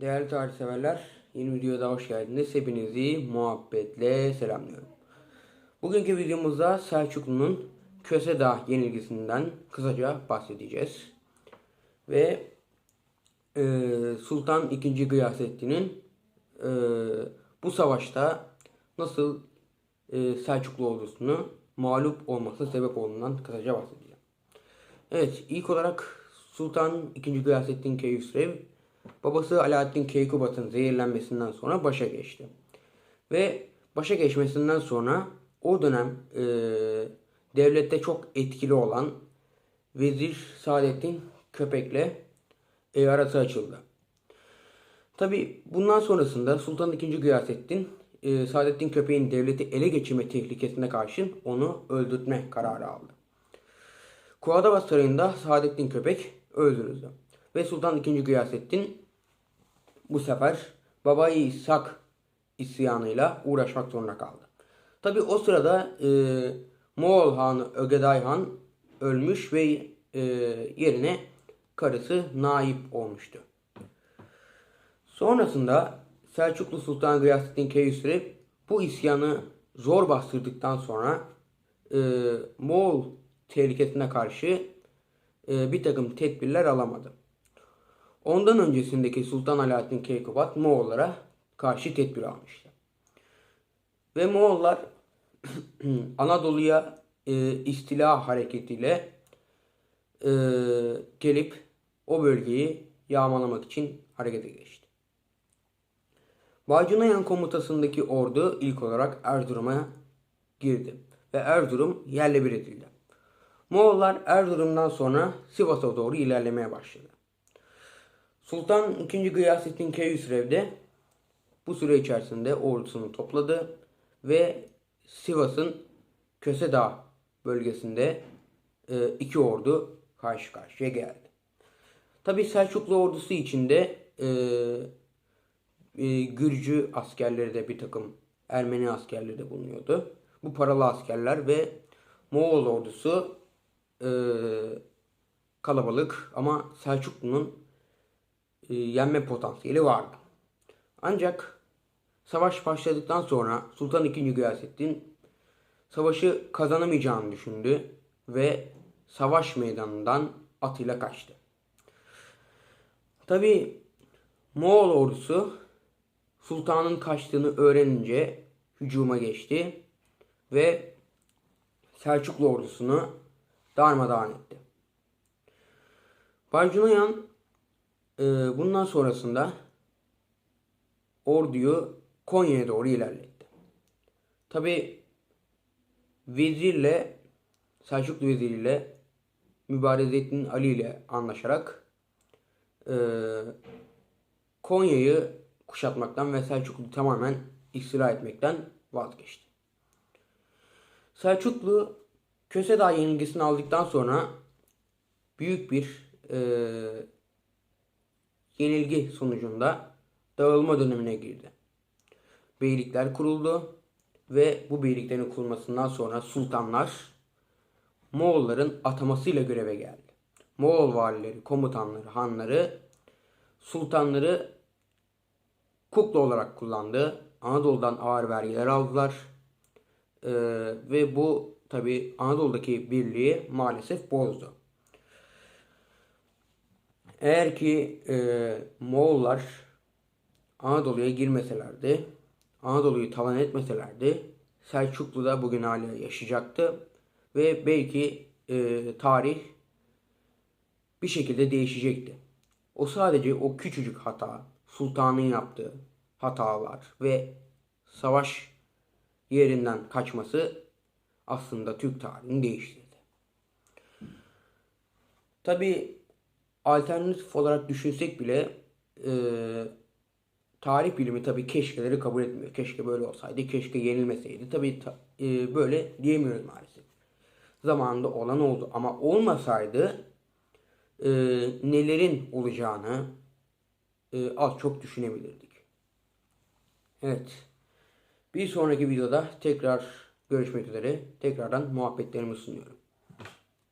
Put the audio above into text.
Değerli tarih severler, yeni videoda hoş geldiniz. Hepinizi muhabbetle selamlıyorum. Bugünkü videomuzda Selçuklu'nun Kösedağ yenilgisinden kısaca bahsedeceğiz. Ve e, Sultan II. Gıyasettin'in e, bu savaşta nasıl e, Selçuklu ordusunu mağlup olmasına sebep olduğundan kısaca bahsedeceğim. Evet, ilk olarak Sultan II. Gıyasettin Keyhüsrev babası Alaaddin Keykubat'ın zehirlenmesinden sonra başa geçti. Ve başa geçmesinden sonra o dönem e, devlette çok etkili olan Vezir Saadettin Köpek'le e, arası açıldı. Tabi bundan sonrasında Sultan II. Gıyasettin e, Saadettin Köpek'in devleti ele geçirme tehlikesine karşın onu öldürtme kararı aldı. Kuadabas Sarayı'nda Saadettin Köpek öldürüldü. Ve Sultan II. Gıyasettin bu sefer Babayı İshak isyanıyla uğraşmak zorunda kaldı. Tabi o sırada e, Moğol Hanı Ögeday Han ölmüş ve e, yerine karısı Naip olmuştu. Sonrasında Selçuklu Sultan Gıyasettin Keyhüsrev bu isyanı zor bastırdıktan sonra e, Moğol tehlikesine karşı e, bir takım tedbirler alamadı. Ondan öncesindeki Sultan Alaaddin Keykubat Moğollara karşı tedbir almıştı. Ve Moğollar Anadolu'ya e, istila hareketiyle e, gelip o bölgeyi yağmalamak için harekete geçti. Vacınayan komutasındaki ordu ilk olarak Erzurum'a girdi ve Erzurum yerle bir edildi. Moğollar Erzurum'dan sonra Sivas'a doğru ilerlemeye başladı. Sultan II. Gıyasettin Keyhüsrev de bu süre içerisinde ordusunu topladı ve Sivas'ın Kösedağ bölgesinde e, iki ordu karşı karşıya geldi. Tabi Selçuklu ordusu içinde e, e, Gürcü askerleri de bir takım Ermeni askerleri de bulunuyordu. Bu paralı askerler ve Moğol ordusu kalabalık ama Selçuklu'nun e, yenme potansiyeli vardı. Ancak savaş başladıktan sonra Sultan II. Gıyasettin savaşı kazanamayacağını düşündü ve savaş meydanından atıyla kaçtı. Tabi Moğol ordusu sultanın kaçtığını öğrenince hücuma geçti ve Selçuklu ordusunu darmadağın etti. Barcunayan e, bundan sonrasında orduyu Konya'ya doğru ilerletti. Tabi vezirle Selçuklu veziriyle Mübarezettin Ali ile anlaşarak e, Konya'yı kuşatmaktan ve Selçuklu'yu tamamen istila etmekten vazgeçti. Selçuklu Kösedağ yenilgisini aldıktan sonra büyük bir e, yenilgi sonucunda dağılma dönemine girdi. Beylikler kuruldu ve bu beyliklerin kurulmasından sonra sultanlar Moğolların atamasıyla göreve geldi. Moğol valileri, komutanları, hanları sultanları kukla olarak kullandı. Anadolu'dan ağır vergiler aldılar. Ee, ve bu tabi Anadolu'daki birliği maalesef bozdu. Eğer ki e, Moğollar Anadolu'ya girmeselerdi, Anadolu'yu talan etmeselerdi, Selçuklu da bugün hala yaşayacaktı ve belki e, tarih bir şekilde değişecekti. O sadece o küçücük hata, sultanın yaptığı hatalar ve savaş yerinden kaçması aslında Türk tarihini değiştirdi. Tabi alternatif olarak düşünsek bile e, tarih bilimi tabi keşkeleri kabul etmiyor. Keşke böyle olsaydı, keşke yenilmeseydi. Tabi ta, e, böyle diyemiyoruz maalesef. Zamanında olan oldu ama olmasaydı e, nelerin olacağını e, az çok düşünebilirdik. Evet. Bir sonraki videoda tekrar görüşmek üzere. Tekrardan muhabbetlerimi sunuyorum.